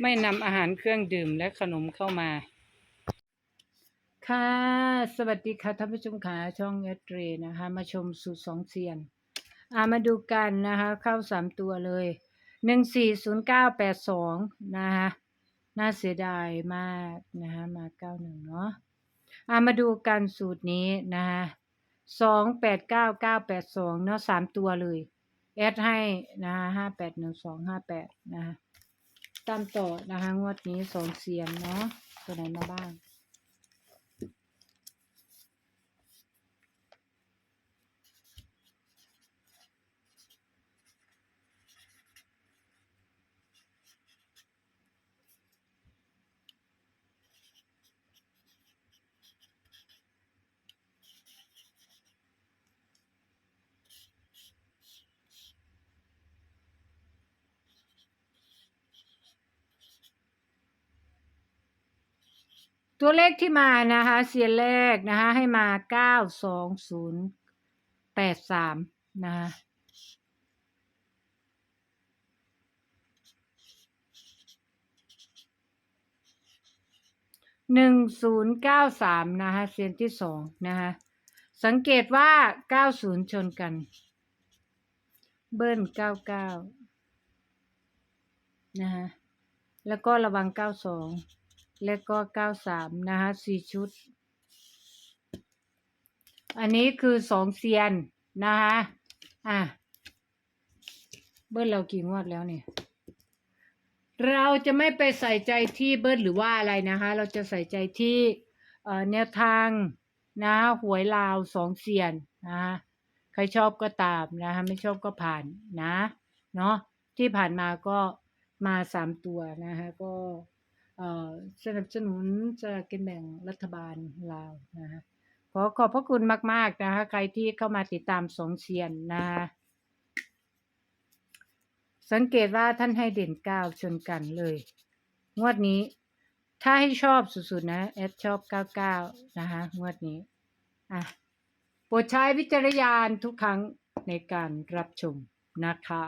ไม่นำอาหารเครื่องดื่มและขนมเข้ามา ค่ะ สวัสดีค่ะท่านผู้ชมขาช่องเอตรีนะคะ มาชมสูตรสองเซียนอ่ามาดูกันนะคะ เข้าสามตัวเลยหนึ่งสี่ศูนย์เก้าแปดสองนะคะน่าเสียดายมากนะคะมาเก้าหนึ่งเนาะอ่ามาดูกันสูตรนี้นะคะสองแปดเก้าเก้าแปดสองเนาะสามตัวเลยแอดให้นะคะห้าแปดหนึ่งสองห้าแปดนะคะ ตามต่อนะคะงวดนี้สองเซียนเนาะตัวไหนมาบ้าง ตัวเลขที่มานะคะเซียนแรกนะคะให้มาเก้าสองศูนย์แปดสามนะคะหนึ่งศูนย์เก้าสามนะคะเซียนที่สองนะคะสังเกตว่าเก้าศูนย์ชนกัน เบิ้ลเก้าเก้านะคะแล้วก็ระวังเก้าสอง และก็เก้าสามนะคะสี่ชุด อันนี้คือสองเซียนนะคะอะ เบิ้ลเรากี่งวดแล้วเนี่ย เราจะไม่ไปใส่ใจที่เบิ้ลหรือว่าอะไรนะคะ เราจะใส่ใจที่แนวทางนะหวยลาวสองเซียนนะคะใครชอบก็ตามนะคะไม่ชอบก็ผ่านนะ เนาะที่ผ่านมาก็มาสามตัวนะคะก็ สนับสนุนจะกินแบ่งรัฐบาลลาวนะคะขอขอบพระคุณมาก ๆ นะคะ ใครที่เข้ามาติดตามสองเชียนนะคะสังเกตว่าท่านให้เด่นเก้าชนกันเลย งวดนี้ ถ้าให้ชอบสุด ๆ นะ แอดชอบเก้าเก้านะคะงวดนี้ อะโปรดใช้วิจารณญาณทุกครั้งในการรับชมนะคะ